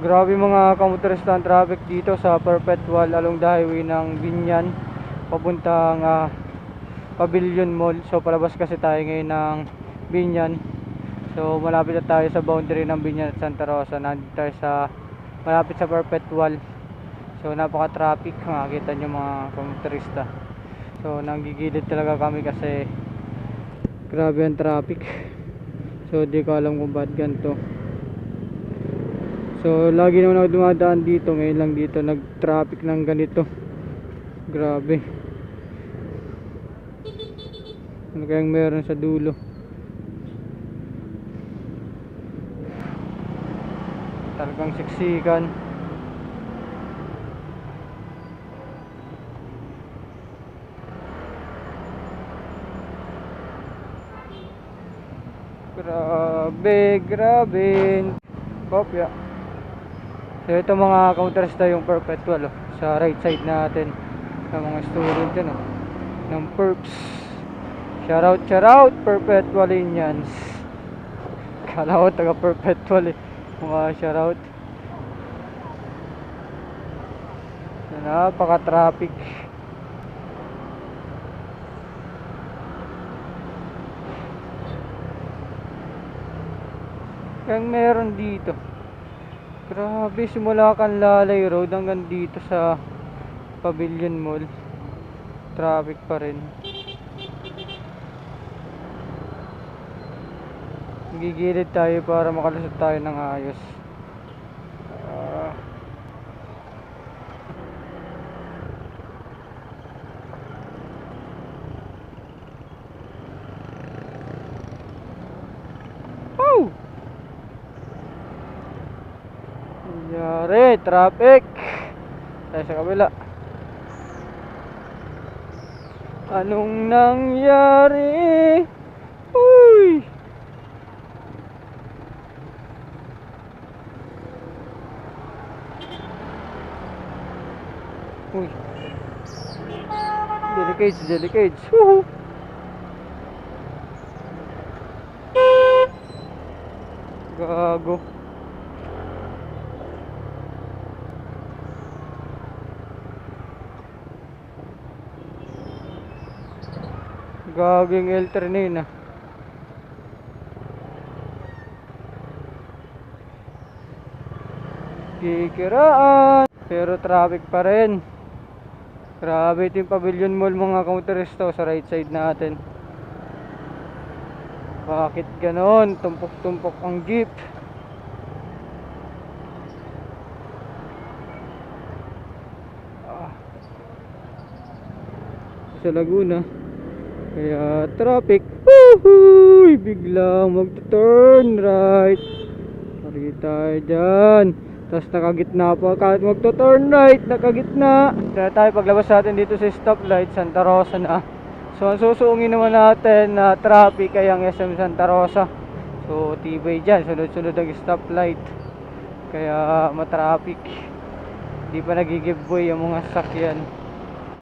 Grabe mga kamotorista ang traffic dito sa Perpetual along the highway ng Binyan papuntang ah, Pavilion Mall. So palabas kasi tayo ngayon ng Binyan. So malapit na tayo sa boundary ng Binyan at Santa Rosa. Nandito tayo sa malapit sa Perpetual. So napaka-traffic, makikita nyo mga kamotorista. So nanggigilid talaga kami kasi grabe ang traffic. So di ko alam kung ba't ganito. So, lagi naman ako dumadaan dito. Ngayon lang dito nag-traffic ng ganito. Grabe. Ano kayang meron sa dulo? Talagang siksikan. Grabe, grabe. Kopya. So ito mga counterista yung perpetual oh, sa right side natin ng mga student yan oh, ng perps. Shout out, shout out perpetualinians. Kala ko taga perpetual eh. Mga shout out. Napaka-traffic. Kaya meron dito. Grabe, simula kan Lalay Road hanggang dito sa Pavilion Mall. Traffic pa rin. Gigilid tayo para makalusot tayo ng ayos. Ah. Woo! Nangyari, traffic. Tayo sa kabila. Anong nangyari? Uy! Uy. Delicate, delicate. Woohoo! Gago. Gaging L-Ternina. Kikiraan. Pero traffic pa rin. Grabe ito yung Pavilion Mall mga counterista sa right side natin. Bakit ganon? Tumpok-tumpok ang jeep. Ah. Sa Laguna. Kaya traffic. Woohoo! Biglang magto-turn right. Pari tayo dyan. Tapos nakagitna pa. Kahit magto-turn right, nakagitna. Kaya tayo paglabas natin dito sa stoplight, Santa Rosa na. So ang susuungin naman natin na traffic ay ang SM Santa Rosa. So tibay dyan, sunod-sunod ang stoplight. Kaya matraffic. Hindi pa nagigiveaway ang mga sakyan.